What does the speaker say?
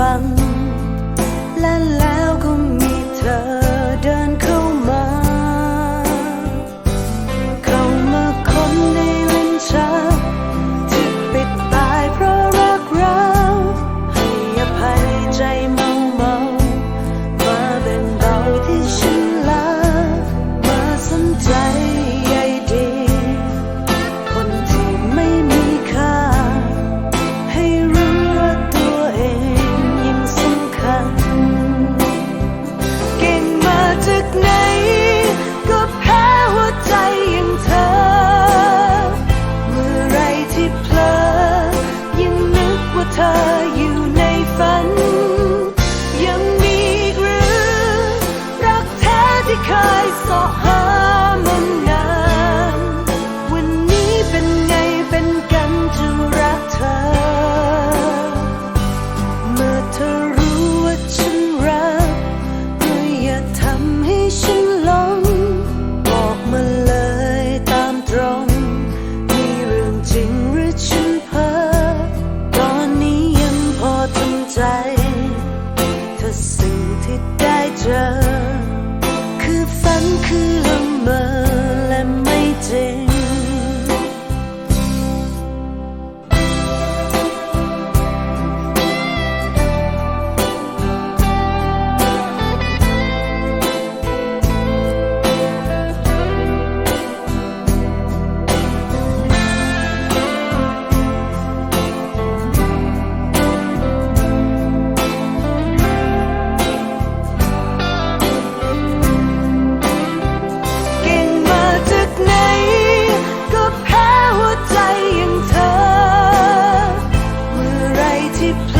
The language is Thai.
van สิ่งที่ได้เจอ คือฝันคือละเมอและไม่จริง please.